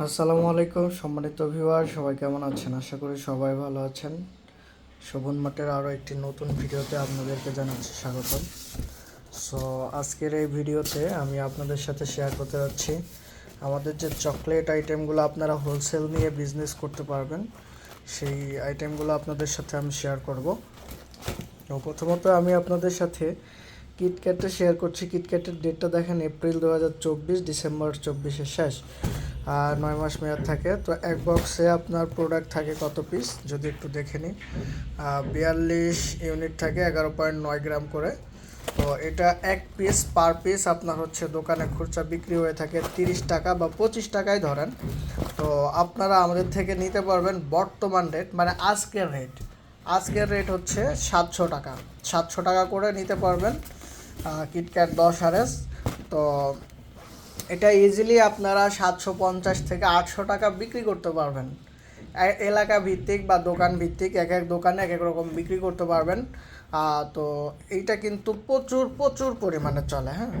আসসালামু আলাইকুম, সম্মানিত ভিউয়ার, সবাই কেমন আছেন? আশা করি সবাই ভালো আছেন। শোভন মাঠের আরও একটি নতুন ভিডিওতে আপনাদেরকে জানাচ্ছি স্বাগতম। সো আজকের এই ভিডিওতে আমি আপনাদের সাথে শেয়ার করতে যাচ্ছি। আমাদের যে চকলেট আইটেমগুলো আপনারা হোলসেল নিয়ে বিজনেস করতে পারবেন, সেই আইটেমগুলো আপনাদের সাথে আমি শেয়ার করব। তো প্রথমত আমি আপনাদের সাথে কিটক্যাটটা শেয়ার করছি। কিটক্যাটের ডেটটা দেখেন এপ্রিল দু হাজার চব্বিশ ডিসেম্বর চব্বিশের শেষ। আর নয় মাস মেয়াদ থাকে। তো এক বক্সে আপনার প্রোডাক্ট থাকে কত পিস যদি একটু দেখে নিই। বিয়াল্লিশ ইউনিট থাকে এগারো পয়েন্ট নয় গ্রাম করে। তো এটা এক পিস পার পিস আপনার হচ্ছে দোকানে খুচরা বিক্রি হয়ে থাকে তিরিশ টাকা বা পঁচিশ টাকায় ধরেন। তো আপনারা আমাদের থেকে নিতে পারবেন বর্তমান রেট মানে আজকের রেট আজকের রেট হচ্ছে সাতশো টাকা। সাতশো টাকা করে নিতে পারবেন কিটক্যাট দশ আর এস তো এটা ইজিলি আপনারা সাতশো পঞ্চাশ থেকে আটশো টাকা বিক্রি করতে পারবেন। এলাকা ভিত্তিক বা দোকান ভিত্তিক, এক এক দোকানে এক এক রকম বিক্রি করতে পারবেন। তো এইটা কিন্তু প্রচুর প্রচুর পরিমাণে চলে হ্যাঁ।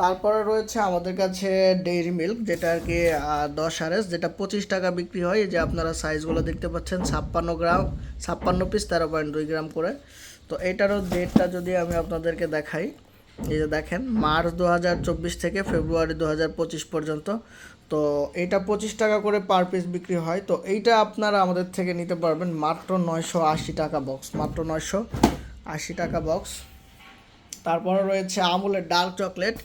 তারপরে রয়েছে আমাদের কাছে ডেইরি মিল্ক যেটা আর কি দশ আর এস যেটা পঁচিশ টাকা বিক্রি হয়। এই যে আপনারা সাইজগুলো দেখতে পাচ্ছেন, ছাপ্পান্ন গ্রাম, ছাপ্পান্ন পিস তেরো পয়েন্ট দুই গ্রাম করে। তো এটারও ডেটটা যদি আমি আপনাদেরকে দেখাই এই যে দেখেন, মার্চ দু হাজার চব্বিশ থেকে ফেব্রুয়ারি দু পর্যন্ত। তো এটা পঁচিশ টাকা করে পার পিস বিক্রি হয়। তো এইটা আপনারা আমাদের থেকে নিতে পারবেন মাত্র নয়শো আশি টাকা বক্স মাত্র নয়শো আশি টাকা বক্স তারপরে রয়েছে আমুলের ডার্ক চকলেট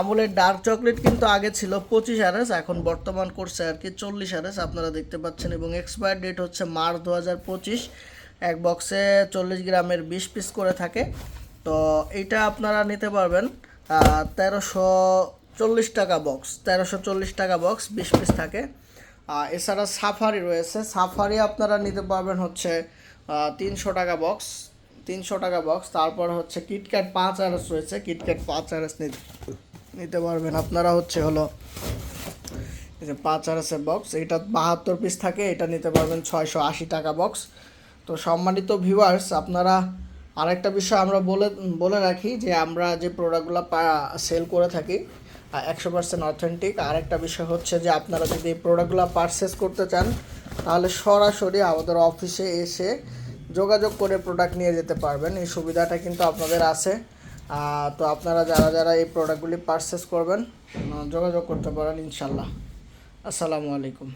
আমুলের ডার্ক চকলেট কিন্তু আগে ছিল পঁচিশ আরএস, এখন বর্তমান করছে আর কি চল্লিশ আরএস, আপনারা দেখতে পাচ্ছেন। এবং এক্সপায়ার ডেট হচ্ছে মার্চ দু এক বক্সে চল্লিশ গ্রামের বিশ পিস করে থাকে। তো এইটা আপনারা নিতে পারবেন তেরোশো চল্লিশ টাকা বক্স, তেরোশো চল্লিশ টাকা বক্স, বিশ পিস থাকে। এছাড়া সাফারি রয়েছে, সাফারি আপনারা নিতে পারবেন হচ্ছে তিনশো টাকা বক্স, তিনশো টাকা বক্স, তারপর হচ্ছে কিটক্যাট পাঁচ আরএস রয়েছে কিটক্যাট পাঁচ আরএস নিতে নিতে পারবেন। আপনারা হচ্ছে হলো যে পাঁচ আরএসের বক্স এটা বাহাত্তর পিস থাকে, এটা নিতে পারবেন ছয়শো আশি টাকা বক্স। তো সম্মানিত ভিউয়ার্স আপনারা আরেকটা বিষয় আমরা বলে বলে রাখি যে আমরা যে প্রোডাক্টগুলো সেল করে থাকি একশো পার্সেন্ট অথেন্টিক আরেকটা বিষয় হচ্ছে যে আপনারা যদি এই প্রোডাক্টগুলো পারচেস করতে চান, তাহলে সরাসরি আমাদের অফিসে এসে যোগাযোগ করে প্রোডাক্ট নিয়ে যেতে পারবেন। এই সুবিধাটা কিন্তু আপনাদের আছে। তো আপনারা যারা যারা এই প্রোডাক্টগুলি পারচেস করবেন যোগাযোগ করতে পারেন ইনশাল্লাহ আসসালামু আলাইকুম।